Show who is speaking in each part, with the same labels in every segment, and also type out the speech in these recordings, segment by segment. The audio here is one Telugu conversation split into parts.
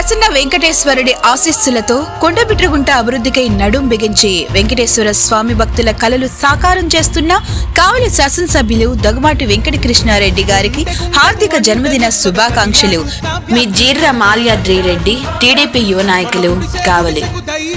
Speaker 1: ప్రసన్న వెంకటేశ్వరుడి ఆశీస్సులతో కొండబిట్రగుంట అభివృద్ధికై నడుం బిగించి వెంకటేశ్వర స్వామి భక్తుల కలలు సాకారం చేస్తున్న కావలి శాసనసభ్యులు దగుమాటి వెంకటకృష్ణారెడ్డి గారికి హార్దిక జన్మదిన శుభాకాంక్షలు. మీ జీర్ర మాల్యాద్రి రెడ్డి టీడీపీ యువ నాయకులు కావలి.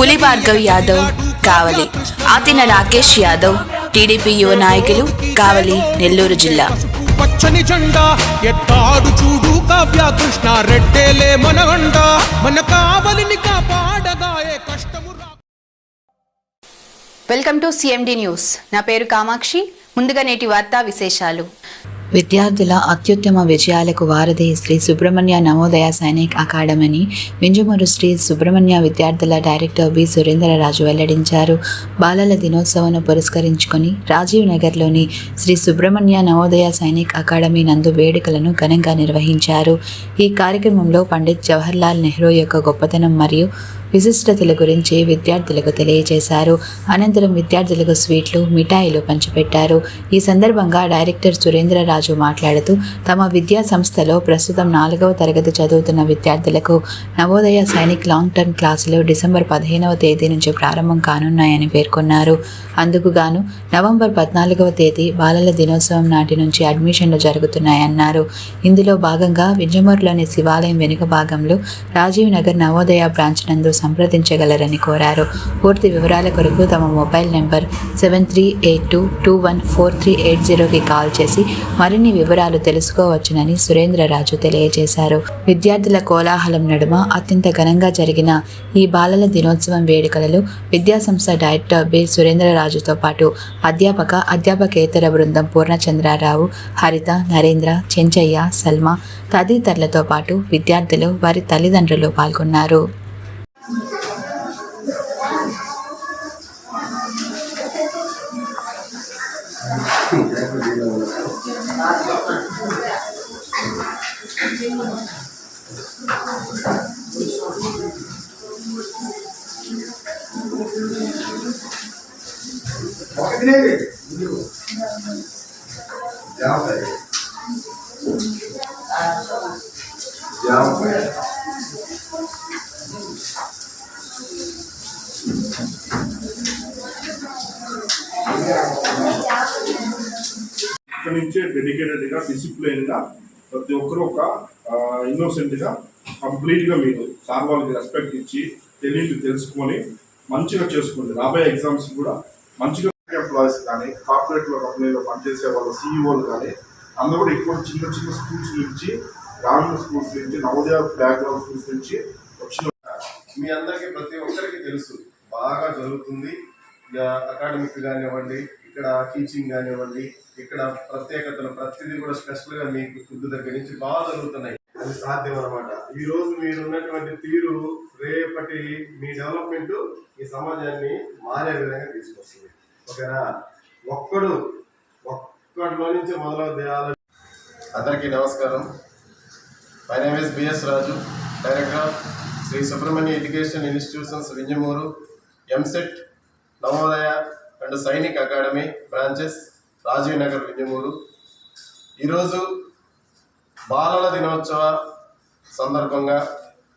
Speaker 1: పులి భార్గవ్ యాదవ్ కావలి. ఆతిన రాకేష్ యాదవ్ టీడీపీ యువ నాయకులు కావలి నెల్లూరు జిల్లా.
Speaker 2: పచ్చని జెండా ఎత్తాడు చూడు కావ్య కృష్ణ రెడ్డేలే మన అండ. మన కావలిని కాపాడగాయే కష్టము
Speaker 1: వెల్కమ్ టు సిఎండి న్యూస్. నా పేరు కామాక్షి. ముందుగా నేటి వార్తా విశేషాలు.
Speaker 3: విద్యార్థుల అత్యుత్తమ విజయాలకు వారధి శ్రీ సుబ్రహ్మణ్య నవోదయ సైనిక్ అకాడమీని వింజమూరు శ్రీ సుబ్రహ్మణ్య విద్యార్థుల డైరెక్టర్ బి. సురేంద్రరాజు వెల్లడించారు. బాలల దినోత్సవాన్ని పురస్కరించుకొని రాజీవ్ నగర్లోని శ్రీ సుబ్రహ్మణ్య నవోదయ సైనిక్ అకాడమీ నందు వేడుకలను ఘనంగా నిర్వహించారు. ఈ కార్యక్రమంలో పండిత్ జవహర్లాల్ నెహ్రూ యొక్క గొప్పతనం మరియు విశిష్టతల గురించి విద్యార్థులకు తెలియజేశారు. అనంతరం విద్యార్థులకు స్వీట్లు మిఠాయిలు పంచిపెట్టారు. ఈ సందర్భంగా డైరెక్టర్ సురేంద్రరాజు మాట్లాడుతూ తమ విద్యా సంస్థలో ప్రస్తుతం నాలుగవ తరగతి చదువుతున్న విద్యార్థులకు నవోదయ సైనిక్ లాంగ్ టర్మ్ క్లాసులు డిసెంబర్ పదిహేనవ తేదీ నుంచి ప్రారంభం కానున్నాయని పేర్కొన్నారు. అందుకు గాను నవంబర్ పద్నాలుగవ తేదీ బాలల దినోత్సవం నాటి నుంచి అడ్మిషన్లు జరుగుతున్నాయన్నారు. ఇందులో భాగంగా వింజమూరులోని శివాలయం వెనుక భాగంలో రాజీవ్ నగర్ నవోదయ బ్రాంచ్ నందు సంప్రదించగలరని కోరారు. పూర్తి వివరాల కొరకు తమ mobile number seven three eight two two one four three eight జీరోకి కాల్ చేసి మరిన్ని వివరాలు తెలుసుకోవచ్చునని సురేంద్రరాజు తెలియజేశారు. విద్యార్థుల కోలాహలం నడుమ అత్యంత ఘనంగా జరిగిన ఈ బాలల దినోత్సవం వేడుకలలో విద్యాసంస్థ డైరెక్టర్ బి. సురేంద్రరాజుతో పాటు అధ్యాపక అధ్యాపకేతర బృందం పూర్ణచంద్రారావు హరిత నరేంద్ర చెంచయ్య సల్మా తదితరులతో పాటు విద్యార్థులు వారి తల్లిదండ్రులు పాల్గొన్నారు. Já, velho.
Speaker 4: ఇక్కడి నుంచే డెడికేటెడ్గా డిసిప్లైన్గా ప్రతి ఒక్కరు ఒక ఇన్నోసెంట్గా కంప్లీట్గా మీరు సార్ వాళ్ళకి రెస్పెక్ట్ ఇచ్చి తెలియదు తెలుసుకొని మంచిగా చేసుకోండి. రాబోయే ఎగ్జామ్స్ కూడా మంచిగా ఎంప్లాయీస్ కానీ కార్పొరేట్లో కంపెనీలో పనిచేసే వాళ్ళ సీఈఓలు కానీ అందరూ కూడా ఎక్కువ చిన్న చిన్న స్కూల్స్ నుంచి గ్రామీణ స్కూల్స్ నుంచి నవోదయ బ్యాక్గ్రౌండ్ స్కూల్స్ నుంచి వచ్చిన
Speaker 5: మీ అందరికీ ప్రతి ఒక్కరికి తెలుసు బాగా జరుగుతుంది. ఇక అకాడమిక్ కానివ్వండి ఇక్కడ టీచింగ్ కానివ్వండి ఇక్కడ ప్రత్యేకతలు ప్రతిదీ కూడా స్పెషల్గా మీకు ఫుడ్ దగ్గర నుంచి బాగా జరుగుతున్నాయి. అది సాధ్యం అనమాట ఈ రోజు మీరు ఉన్నటువంటి తీరు రేపటి మీ డెవలప్మెంట్ ఈ సమాజాన్ని మారే విధంగా తీసుకొస్తుంది. ఓకేనా? ఒక్కడు ఒక్కడిలో నుంచి మొదలవుద్ది అందరికీ నమస్కారం. My name is BS Raju director Sri Subrahmanya education institutions Vinjamuru EAMCET Navodaya and Sainik academy branches Rajiv Nagar Vinjamuru ఈరోజు బాలల దినోత్సవ సందర్భంగా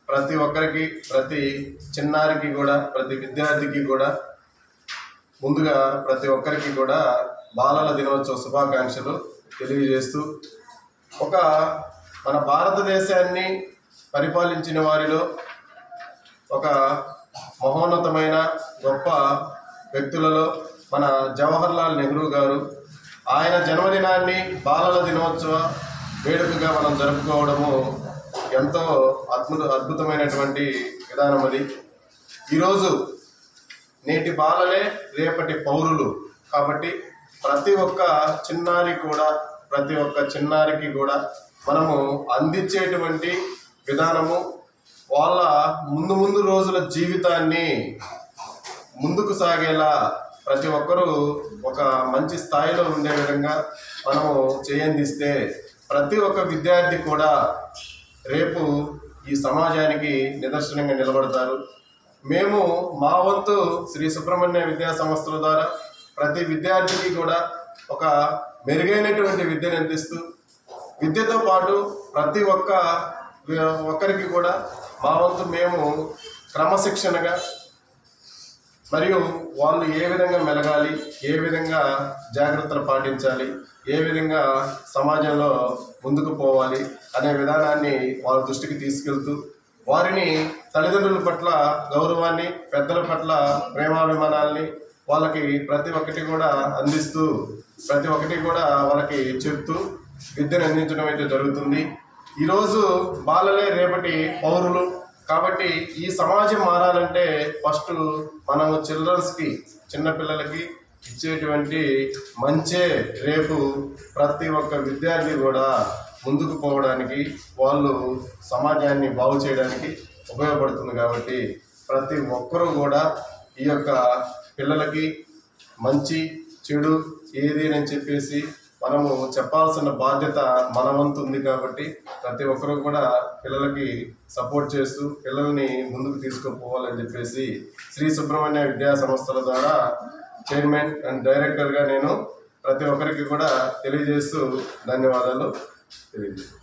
Speaker 5: ప్రతి ఒక్కరికి ప్రతి చిన్నారికి కూడా ప్రతి విద్యార్థికి కూడా ముందుగా ప్రతి ఒక్కరికి కూడా బాలల దినోత్సవ శుభాకాంక్షలు తెలియజేస్తూ ఒక మన భారతదేశాన్ని పరిపాలించిన వారిలో ఒక మహోన్నతమైన గొప్ప వ్యక్తులలో మన జవహర్లాల్ నెహ్రూ గారు ఆయన జన్మదినాన్ని బాలల దినోత్సవ వేడుకగా మనం జరుపుకోవడము ఎంతో అద్భుత అద్భుతమైనటువంటి విధానం అది. ఈరోజు నేటి బాలలే రేపటి పౌరులు కాబట్టి ప్రతి ఒక్క చిన్నారి కూడా ప్రతి ఒక్క చిన్నారికి కూడా మనము అందించేటువంటి విధానము వాళ్ళ ముందు ముందు రోజుల జీవితాన్ని ముందుకు సాగేలా ప్రతి ఒక్కరూ ఒక మంచి స్థాయిలో ఉండే విధంగా మనము చేయందిస్తే ప్రతి ఒక్క విద్యార్థి కూడా రేపు ఈ సమాజానికి నిదర్శనంగా నిలబడతారు. మేము మా వంతు శ్రీ సుబ్రహ్మణ్య విద్యా సంస్థల ద్వారా ప్రతి విద్యార్థికి కూడా ఒక మెరుగైనటువంటి విద్యను అందిస్తూ విద్యతో పాటు ప్రతి ఒక్క ఒక్కరికి కూడా మా వంతు మేము క్రమశిక్షణగా మరియు వాళ్ళు ఏ విధంగా మెలగాలి ఏ విధంగా జాగ్రత్తలు పాటించాలి ఏ విధంగా సమాజంలో ముందుకు పోవాలి అనే విధానాన్ని వాళ్ళ దృష్టికి తీసుకెళ్తూ వారిని తల్లిదండ్రుల పట్ల గౌరవాన్ని పెద్దల పట్ల ప్రేమాభిమానాల్ని వాళ్ళకి ప్రతి ఒక్కటి కూడా అందిస్తూ ప్రతి ఒక్కటి కూడా వాళ్ళకి చెప్తూ విద్యను అందించడం అయితే జరుగుతుంది. ఈరోజు బాలలే రేపటి పౌరులు కాబట్టి ఈ సమాజం మారాలంటే ఫస్ట్ మనం చిల్డ్రన్స్కి చిన్నపిల్లలకి ఇచ్చేటువంటి మంచే రేపు ప్రతి ఒక్క విద్యార్థి కూడా ముందుకు పోవడానికి వాళ్ళు సమాజాన్ని బాగు చేయడానికి ఉపయోగపడుతుంది కాబట్టి ప్రతి ఒక్కరూ కూడా ఈ యొక్క పిల్లలకి మంచి చెడు ఏది అని చెప్పేసి మనము చెప్పాల్సిన బాధ్యత మన వంతు ఉంది కాబట్టి ప్రతి ఒక్కరూ కూడా పిల్లలకి సపోర్ట్ చేస్తూ పిల్లల్ని ముందుకు తీసుకుపోవాలని చెప్పేసి శ్రీ సుబ్రహ్మణ్య విద్యా సంస్థల ద్వారా చైర్మన్ అండ్ డైరెక్టర్గా నేను ప్రతి ఒక్కరికి కూడా తెలియజేస్తూ ధన్యవాదాలు. తెలియజేస్తాను